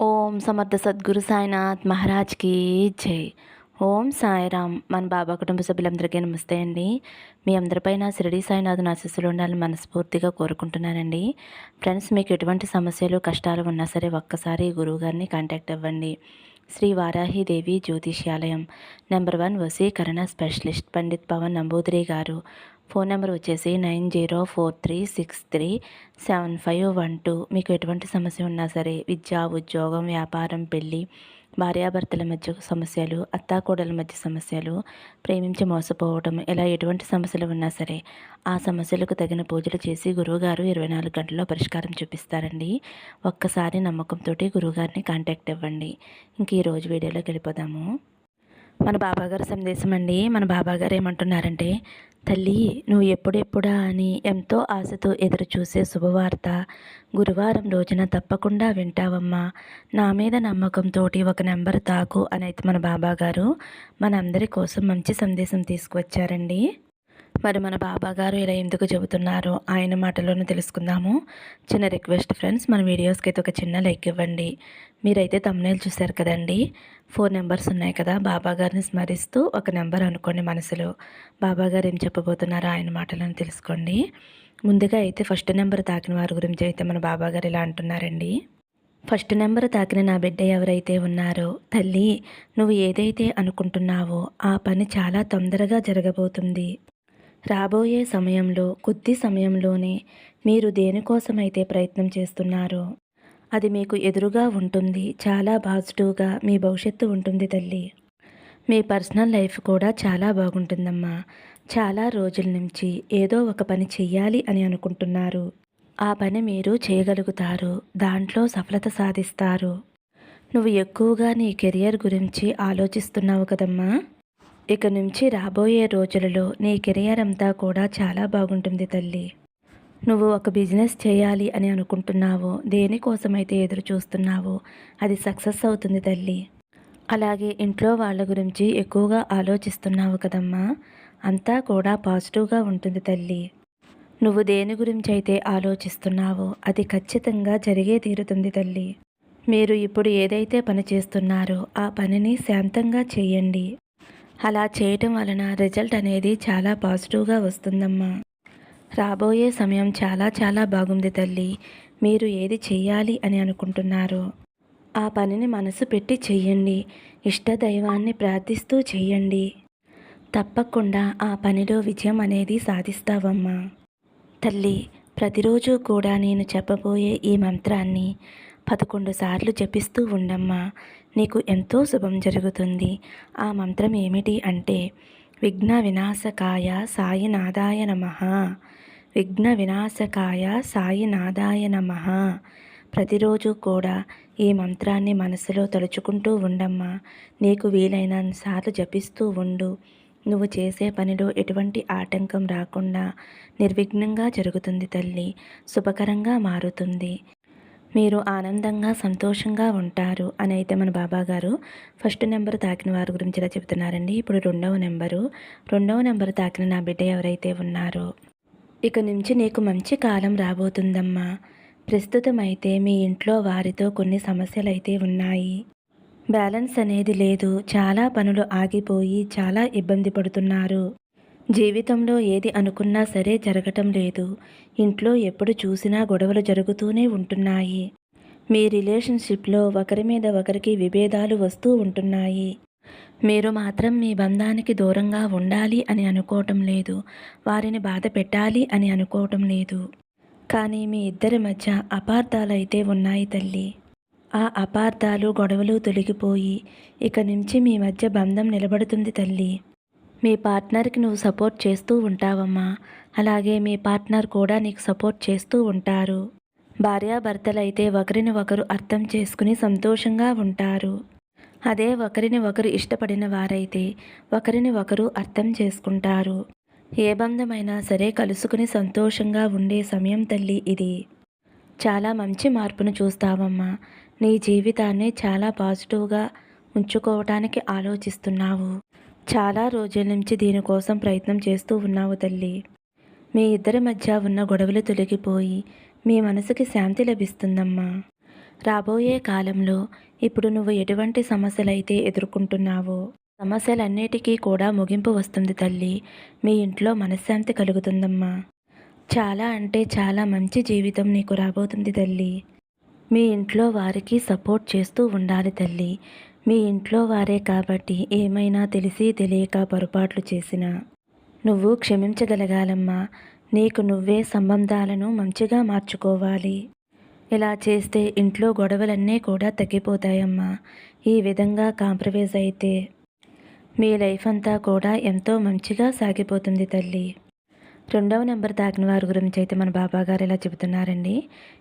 ఓం సమర్థ సద్గురు సాయినాథ్ మహారాజ్కి జై. ఓం సాయిరామ్. మన బాబా కుటుంబ సభ్యులందరికీ నమస్తే అండి. మీ అందరిపైన షిరిడి సాయినాథ్ ఆశీస్సులు ఉండాలని మనస్ఫూర్తిగా కోరుకుంటున్నానండి. ఫ్రెండ్స్ మీకు ఎటువంటి సమస్యలు కష్టాలు ఉన్నా సరే ఒక్కసారి గురువు గారిని కాంటాక్ట్ అవ్వండి. శ్రీ వారాహిదేవి జ్యోతిష్యాలయం. నెంబర్ వన్ వసీకరణ స్పెషలిస్ట్ పండిత్ పవన్ నంబూద్రి గారు. ఫోన్ నెంబర్ వచ్చేసి nine zero four three six three seven five one two. మీకు ఎటువంటి సమస్య ఉన్నా సరే విద్య ఉద్యోగం వ్యాపారం పెళ్ళి భార్యాభర్తల మధ్య సమస్యలు అత్తాకోడల మధ్య సమస్యలు ప్రేమించి మోసపోవటం ఇలా ఎటువంటి సమస్యలు ఉన్నా సరే ఆ సమస్యలకు తగిన పూజలు చేసి గురువుగారు ఇరవై నాలుగు గంటల్లో పరిష్కారం చూపిస్తారండి. ఒక్కసారి నమ్మకంతో గురువుగారిని కాంటాక్ట్ ఇవ్వండి ఇంక ఈరోజు వీడియోలోకి వెళ్ళిపోదాము. మన బాబాగారు సందేశం అండి. మన బాబాగారు ఏమంటున్నారంటే తల్లి నువ్వు ఎప్పుడెప్పుడా అని ఎంతో ఆశతో ఎదురు చూసే శుభవార్త గురువారం రోజున తప్పకుండా వింటావమ్మా. నా మీద నమ్మకంతో ఒక నెంబర్ తాకు అని అయితే మన బాబాగారు మనందరి కోసం మంచి సందేశం తీసుకువచ్చారండి. మరి మన బాబా గారు ఇలా ఎందుకు చెబుతున్నారో ఆయన మాటలోనే తెలుసుకుందాము. చిన్న రిక్వెస్ట్ ఫ్రెండ్స్ మన వీడియోస్కి అయితే ఒక చిన్న లైక్ ఇవ్వండి. మీరైతే తమ్నేలు చూశారు కదండి? ఫోర్ నెంబర్స్ ఉన్నాయి కదా బాబా గారిని స్మరిస్తూ ఒక నెంబర్ అనుకోండి మనసులో. బాబా గారు ఏం చెప్పబోతున్నారో ఆయన మాటలను తెలుసుకోండి. ముందుగా అయితే ఫస్ట్ నెంబర్ తాకిన వారి గురించి అయితే మన బాబా గారు ఇలా అంటున్నారండి. ఫస్ట్ నెంబర్ తాకిన నా బిడ్డ ఎవరైతే ఉన్నారో తల్లి నువ్వు ఏదైతే అనుకుంటున్నావో ఆ పని చాలా తొందరగా జరగబోతుంది. రాబోయే సమయంలో కొద్ది సమయంలోనే మీరు దేనికోసమైతే ప్రయత్నం చేస్తున్నారో అది మీకు ఎదురుగా ఉంటుంది. చాలా పాజిటివ్గా మీ భవిష్యత్తు ఉంటుంది తల్లి. మీ పర్సనల్ లైఫ్ కూడా చాలా బాగుంటుందమ్మా. చాలా రోజుల నుంచి ఏదో ఒక పని చెయ్యాలి అని అనుకుంటున్నారు. ఆ పని మీరు చేయగలుగుతారు. దాంట్లో సఫలత సాధిస్తారు. నువ్వు ఎక్కువగా నీ కెరియర్ గురించి ఆలోచిస్తున్నావు కదమ్మా. ఇక నుంచి రాబోయే రోజులలో నీ కెరియర్ అంతా కూడా చాలా బాగుంటుంది తల్లి. నువ్వు ఒక బిజినెస్ చేయాలి అని అనుకుంటున్నావో దేనికోసమైతే ఎదురు చూస్తున్నావో అది సక్సెస్ అవుతుంది తల్లి. అలాగే ఇంట్లో వాళ్ళ గురించి ఎక్కువగా ఆలోచిస్తున్నావు కదమ్మా. అంతా కూడా పాజిటివ్గా ఉంటుంది తల్లి. నువ్వు దేని గురించి అయితే ఆలోచిస్తున్నావో అది ఖచ్చితంగా జరిగే తీరుతుంది తల్లి. మీరు ఇప్పుడు ఏదైతే పని చేస్తున్నారో ఆ పనిని శాంతంగా చేయండి. అలా చేయటం వలన రిజల్ట్ అనేది చాలా పాజిటివ్గా వస్తుందమ్మా. రాబోయే సమయం చాలా చాలా బాగుంది తల్లి. మీరు ఏది చేయాలి అని అనుకుంటున్నారు ఆ పనిని మనసు పెట్టి చెయ్యండి. ఇష్టదైవాన్ని ప్రార్థిస్తూ చెయ్యండి. తప్పకుండా ఆ పనిలో విజయం అనేది సాధిస్తావమ్మా. తల్లి ప్రతిరోజు కూడా నేను చెప్పబోయే ఈ మంత్రాన్ని పదకొండు సార్లు జపిస్తూ ఉండమ్మా నీకు ఎంతో శుభం జరుగుతుంది. ఆ మంత్రం ఏమిటి అంటే విఘ్న వినాశకాయ సాయినాథాయ నమ. విఘ్న వినాశకాయ సాయినాథాయ నమ. ప్రతిరోజు కూడా ఈ మంత్రాన్ని మనసులో తలుచుకుంటూ ఉండమ్మా నీకు వీలైన సార్లు జపిస్తూ ఉండు. నువ్వు చేసే పనిలో ఎటువంటి ఆటంకం రాకుండా నిర్విఘ్నంగా జరుగుతుంది తల్లి శుభకరంగా మారుతుంది. మీరు ఆనందంగా సంతోషంగా ఉంటారు అని అయితే మన బాబా గారు ఫస్ట్ నెంబర్ తాకిన వారి గురించి ఇలా చెబుతున్నారండి. ఇప్పుడు రెండవ నెంబరు. రెండవ నెంబర్ తాకిన నా బిడ్డ ఎవరైతే ఉన్నారో ఇక నుంచి నీకు మంచి కాలం రాబోతుందమ్మా. ప్రస్తుతం అయితే మీ ఇంట్లో వారితో కొన్ని సమస్యలు అయితే ఉన్నాయి. బ్యాలెన్స్ అనేది లేదు. చాలా పనులు ఆగిపోయి చాలా ఇబ్బంది పడుతున్నారు. జీవితంలో ఏది అనుకున్నా సరే జరగటం లేదు. ఇంట్లో ఎప్పుడు చూసినా గొడవలు జరుగుతూనే ఉంటున్నాయి. మీ రిలేషన్షిప్లో ఒకరి మీద ఒకరికి విభేదాలు వస్తూ ఉంటున్నాయి. మీరు మాత్రం మీ బంధానికి దూరంగా ఉండాలి అని అనుకోవటం లేదు. వారిని బాధ పెట్టాలి అని అనుకోవటం లేదు. కానీ మీ ఇద్దరి మధ్య అపార్థాలైతే ఉన్నాయి తల్లి. ఆ అపార్థాలు గొడవలు తొలగిపోయి ఇక నుంచి మీ మధ్య బంధం నిలబడుతుంది తల్లి. మీ పార్ట్నర్కి నువ్వు సపోర్ట్ చేస్తూ ఉంటావమ్మా. అలాగే మీ పార్ట్నర్ కూడా నీకు సపోర్ట్ చేస్తూ ఉంటారు. భార్యాభర్తలైతే ఒకరిని ఒకరు అర్థం చేసుకుని సంతోషంగా ఉంటారు. అదే ఒకరిని ఒకరు ఇష్టపడిన వారైతే ఒకరిని ఒకరు అర్థం చేసుకుంటారు. ఏ బంధమైనా సరే కలుసుకుని సంతోషంగా ఉండే సమయం తల్లి ఇది. చాలా మంచి మార్పును చూస్తావమ్మా. నీ జీవితాన్ని చాలా పాజిటివ్గా ఉంచుకోవటానికి ఆలోచిస్తున్నావు. చాలా రోజుల నుంచి దీనికోసం ప్రయత్నం చేస్తూ ఉన్నావు తల్లి. మీ ఇద్దరి మధ్య ఉన్న గొడవలు తొలగిపోయి మీ మనసుకి శాంతి లభిస్తుందమ్మా. రాబోయే కాలంలో ఇప్పుడు నువ్వు ఎటువంటి సమస్యలైతే ఎదుర్కొంటున్నావో సమస్యలన్నిటికీ కూడా ముగింపు వస్తుంది తల్లి. మీ ఇంట్లో మనశ్శాంతి కలుగుతుందమ్మా. చాలా అంటే చాలా మంచి జీవితం నీకు రాబోతుంది తల్లి. మీ ఇంట్లో వారికి సపోర్ట్ చేస్తూ ఉండాలి తల్లి. మీ ఇంట్లో వారే కాబట్టి ఏమైనా తెలిసి తెలియక పొరపాట్లు చేసినా. నువ్వు క్షమించగలగాలమ్మా. నీకు నువ్వే సంబంధాలను మంచిగా మార్చుకోవాలి. ఇలా చేస్తే ఇంట్లో గొడవలన్నీ కూడా తగ్గిపోతాయమ్మా. ఈ విధంగా కాంప్రమైజ్ అయితే మీ లైఫ్ అంతా కూడా ఎంతో మంచిగా సాగిపోతుంది తల్లి. రెండవ నెంబర్ తాకిన వారి గురించి అయితే మన బాబా గారు ఇలా చెబుతున్నారండి.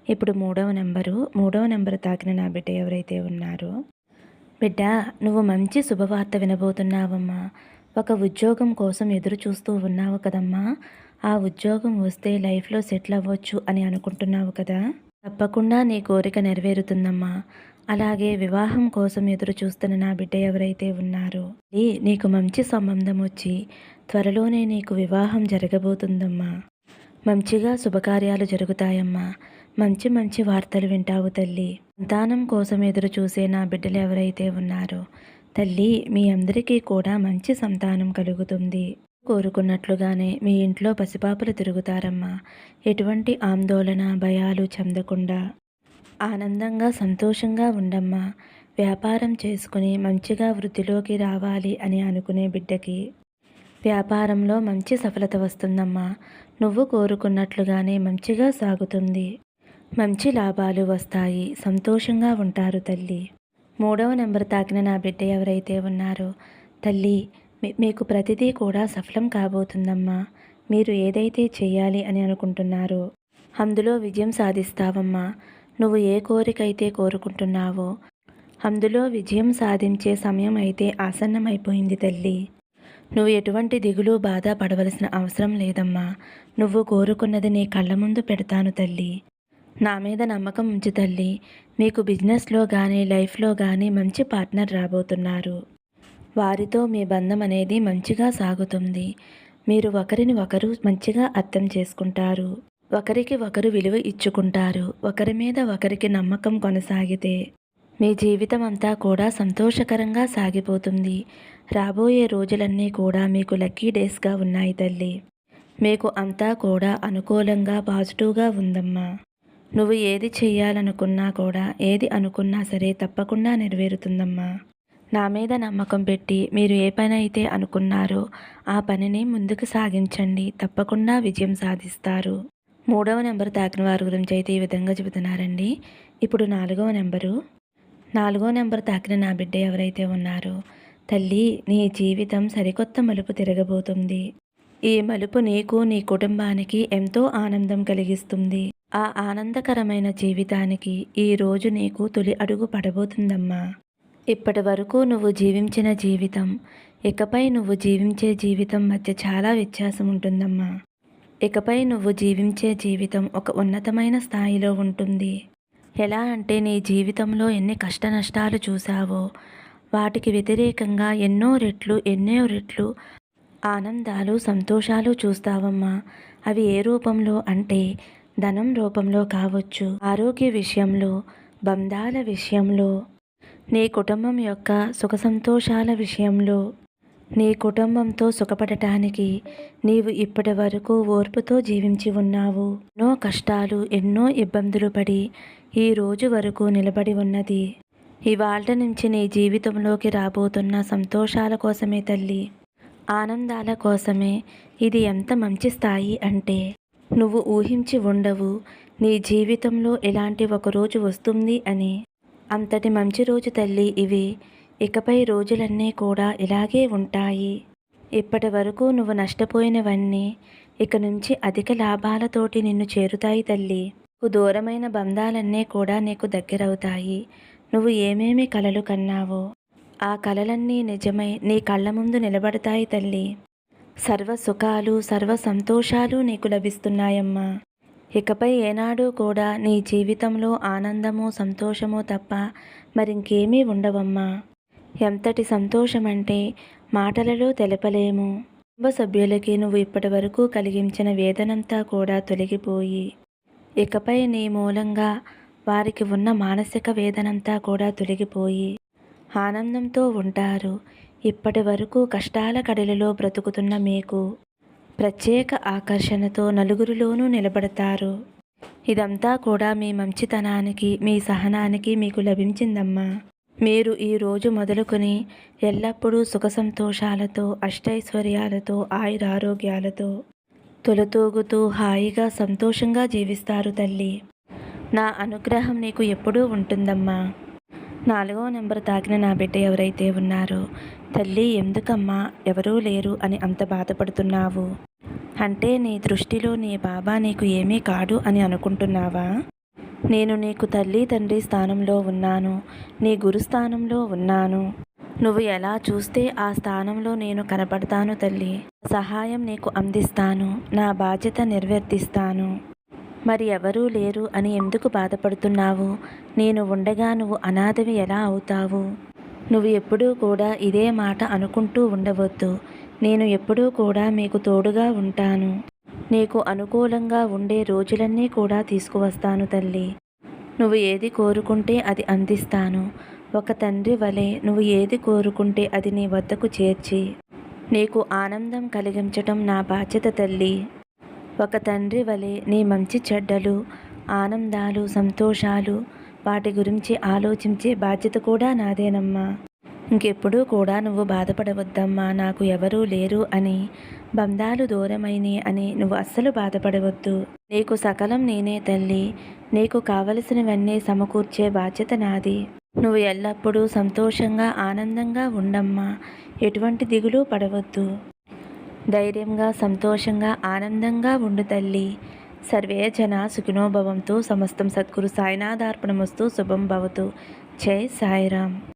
ఇప్పుడు మూడవ నెంబరు మూడవ నెంబర్ తాకిన నా బిడ్డ ఎవరైతే ఉన్నారో బిడ్డ నువ్వు మంచి శుభవార్త వినబోతున్నావమ్మా. ఒక ఉద్యోగం కోసం ఎదురు చూస్తూ ఉన్నావు కదమ్మా. ఆ ఉద్యోగం వస్తే లైఫ్లో సెటిల్ అవ్వచ్చు అని అనుకుంటున్నావు కదా. తప్పకుండా నీ కోరిక నెరవేరుతుందమ్మా. అలాగే వివాహం కోసం ఎదురు చూస్తున్న నా బిడ్డ ఎవరైతే ఉన్నారో నీకు మంచి సంబంధం వచ్చి త్వరలోనే నీకు వివాహం జరగబోతుందమ్మా. మంచిగా శుభకార్యాలు జరుగుతాయమ్మా. మంచి మంచి వార్తలు వింటావు తల్లి. సంతానం కోసం ఎదురు చూసే నా బిడ్డలు ఎవరైతే ఉన్నారో తల్లి మీ అందరికీ కూడా మంచి సంతానం కలుగుతుంది. కోరుకున్నట్లుగానే మీ ఇంట్లో పసిపాపలు తిరుగుతారమ్మా. ఎటువంటి ఆందోళన భయాలు చెందకుండా ఆనందంగా సంతోషంగా ఉండమ్మా. వ్యాపారం చేసుకుని మంచిగా వృద్ధిలోకి రావాలి అని అనుకునే బిడ్డకి వ్యాపారంలో మంచి సఫలత వస్తుందమ్మా. నువ్వు కోరుకున్నట్లుగానే మంచిగా సాగుతుంది. మంచి లాభాలు వస్తాయి. సంతోషంగా ఉంటారు తల్లి. మూడవ నెంబర్ తాకిన నా బిడ్డ ఎవరైతే ఉన్నారో తల్లి మీ- మీకు ప్రతిదీ కూడా సఫలం కాబోతుందమ్మా. మీరు ఏదైతే చేయాలి అని అనుకుంటున్నారో అందులో విజయం సాధిస్తావమ్మా. నువ్వు ఏ కోరిక అయితే కోరుకుంటున్నావో అందులో విజయం సాధించే సమయం అయితే ఆసన్నమైపోయింది తల్లి. నువ్వు ఎటువంటి దిగులు బాధ పడవలసిన అవసరం లేదమ్మా. నువ్వు కోరుకున్నది నీ కళ్ళ ముందు పెడతాను తల్లి. నా మీద నమ్మకం ఉంచి తల్లి. మీకు బిజినెస్లో కానీ లైఫ్లో కానీ మంచి పార్ట్నర్ రాబోతున్నారు. వారితో మీ బంధం అనేది మంచిగా సాగుతుంది. మీరు ఒకరిని ఒకరు మంచిగా అర్థం చేసుకుంటారు. ఒకరికి ఒకరు విలువ ఇచ్చుకుంటారు. ఒకరి మీద ఒకరికి నమ్మకం కొనసాగితే మీ జీవితం అంతా కూడా సంతోషకరంగా సాగిపోతుంది. రాబోయే రోజులన్నీ కూడా మీకు లక్కీ డేస్గా ఉన్నాయి తల్లి. మీకు అంతా కూడా అనుకూలంగా పాజిటివ్గా ఉందమ్మా. నువ్వు ఏది చెయ్యాలనుకున్నా కూడా ఏది అనుకున్నా సరే తప్పకుండా నెరవేరుతుందమ్మా. నా మీద నమ్మకం పెట్టి మీరు ఏ పని అయితే అనుకున్నారో ఆ పనిని ముందుకు సాగించండి. తప్పకుండా విజయం సాధిస్తారు. మూడవ నెంబర్ తాకిన వారి గురించి అయితే ఈ విధంగా చెబుతున్నారండి. ఇప్పుడు నాలుగవ నెంబరు. నాలుగో నెంబర్ తాకిన నా బిడ్డ ఎవరైతే ఉన్నారో తల్లి నీ జీవితం సరికొత్త మలుపు తిరగబోతుంది. ఈ మలుపు నీకు నీ కుటుంబానికి ఎంతో ఆనందం కలిగిస్తుంది. ఆ ఆనందకరమైన జీవితానికి ఈ రోజు నీకు తొలి అడుగు పడబోతుందమ్మా. ఇప్పటి వరకు నువ్వు జీవించిన జీవితం ఇకపై నువ్వు జీవించే జీవితం మధ్య చాలా వ్యత్యాసం ఉంటుందమ్మా. ఇకపై నువ్వు జీవించే జీవితం ఒక ఉన్నతమైన స్థాయిలో ఉంటుంది. ఎలా అంటే నీ జీవితంలో ఎన్ని కష్ట నష్టాలు చూసావో వాటికి వ్యతిరేకంగా ఎన్నో రెట్లు ఎన్నో రెట్లు ఆనందాలు సంతోషాలు చూస్తావమ్మా. అవి ఏ రూపంలో అంటే ధనం రూపంలో కావచ్చు. ఆరోగ్య విషయంలో బంధాల విషయంలో నీ కుటుంబం యొక్క సుఖ సంతోషాల విషయంలో నీ కుటుంబంతో సుఖపడటానికి నీవు ఇప్పటి వరకు ఓర్పుతో జీవించి ఉన్నావు. ఎన్నో కష్టాలు ఎన్నో ఇబ్బందులు పడి ఈ రోజు వరకు నిలబడి ఉన్నది. ఇవాళ నుంచి నీ జీవితంలోకి రాబోతున్న సంతోషాల కోసమే తల్లి. ఆనందాల కోసమే. ఇది ఎంత మంచి స్థాయి అంటే నువ్వు ఊహించి ఉండవు. నీ జీవితంలో ఇలాంటి ఒక రోజు వస్తుంది అని. అంతటి మంచి రోజు తల్లి ఇవి. ఇకపై రోజులన్నీ కూడా ఇలాగే ఉంటాయి. ఇప్పటి వరకు నువ్వు నష్టపోయినవన్నీ ఇక నుంచి అధిక లాభాలతోటి నిన్ను చేరుతాయి తల్లి. నువ్వు దూరమైన బంధాలన్నీ కూడా నీకు దగ్గరవుతాయి. నువ్వు ఏమేమి కలలు కన్నావో ఆ కలలన్నీ నిజమై నీ కళ్ళ ముందు నిలబడతాయి తల్లి. సర్వ సుఖాలు సర్వ సంతోషాలు నీకు లభిస్తున్నాయమ్మా. ఇకపై ఏనాడు కూడా నీ జీవితంలో ఆనందము సంతోషము తప్ప మరింకేమీ ఉండవమ్మా. ఎంతటి సంతోషమంటే మాటలలో తెలపలేము. కుటుంబ సభ్యులకి నువ్వు ఇప్పటి వరకు కలిగించిన వేదనంతా కూడా తొలగిపోయి ఇకపై నీ మూలంగా వారికి ఉన్న మానసిక వేదనంతా కూడా తొలగిపోయి ఆనందంతో ఉంటారు. ఇప్పటి వరకు కష్టాల కడలిలో బ్రతుకుతున్న మీకు ప్రత్యేక ఆకర్షణతో నలుగురిలోనూ నిలబడతారు. ఇదంతా కూడా మీ మంచితనానికి మీ సహనానికి మీకు లభించిందమ్మా. మీరు ఈ రోజు మొదలుకొని ఎల్లప్పుడూ సుఖ సంతోషాలతో అష్టైశ్వర్యాలతో ఆయురారోగ్యాలతో తొలతూగుతూ హాయిగా సంతోషంగా జీవిస్తారు తల్లి. నా అనుగ్రహం నీకు ఎప్పుడూ ఉంటుందమ్మా. నాలుగో నెంబర్ తాకిన నా బిడ్డ ఎవరైతే ఉన్నారో తల్లి ఎందుకమ్మా ఎవరూ లేరు అని అంత బాధపడుతున్నావు? అంటే నీ దృష్టిలో నీ బాబా నీకు ఏమీ కాడు అని అనుకుంటున్నావా? నేను నీకు తల్లి తండ్రి స్థానంలో ఉన్నాను నీ గురు స్థానంలో ఉన్నాను. నువ్వు ఎలా చూస్తే ఆ స్థానంలో నేను కనపడతాను తల్లి. సహాయం నీకు అందిస్తాను నా బాధ్యత నిర్వర్తిస్తాను. మరి ఎవరూ లేరు అని ఎందుకు బాధపడుతున్నావు? నేను ఉండగా నువ్వు అనాథవి ఎలా అవుతావు? నువ్వు ఎప్పుడూ కూడా ఇదే మాట అనుకుంటూ ఉండవద్దు. నేను ఎప్పుడూ కూడా మీకు తోడుగా ఉంటాను. నీకు అనుకూలంగా ఉండే రోజులన్నీ కూడా తీసుకువస్తాను తల్లి. నువ్వు ఏది కోరుకుంటే అది అందిస్తాను. ఒక తండ్రి వలె నువ్వు ఏది కోరుకుంటే అది నీ వద్దకు చేర్చి నీకు ఆనందం కలిగించటం నా బాధ్యత తల్లి. ఒక తండ్రి వలె నీ మంచి చెడ్డలు ఆనందాలు సంతోషాలు వాటి గురించి ఆలోచించే బాధ్యత కూడా నాదేనమ్మా. ఇంకెప్పుడూ కూడా నువ్వు బాధపడవద్దమ్మా నాకు ఎవరూ లేరు అని బంధాలు దూరమైని అని నువ్వు అస్సలు బాధపడవద్దు. నీకు సకలం నేనే తల్లి నీకు కావలసినవన్నీ సమకూర్చే బాధ్యత నాది. నువ్వు ఎల్లప్పుడూ సంతోషంగా ఆనందంగా ఉండమ్మా ఎటువంటి దిగులు పడవద్దు. ధైర్యంగా సంతోషంగా ఆనందంగా ఉండు తల్లి. సర్వే జన సుఖినోభవంతో సమస్తం సద్గురు సాయినాథార్పణమస్తు. శుభం భవతు. జై సాయిరామ్.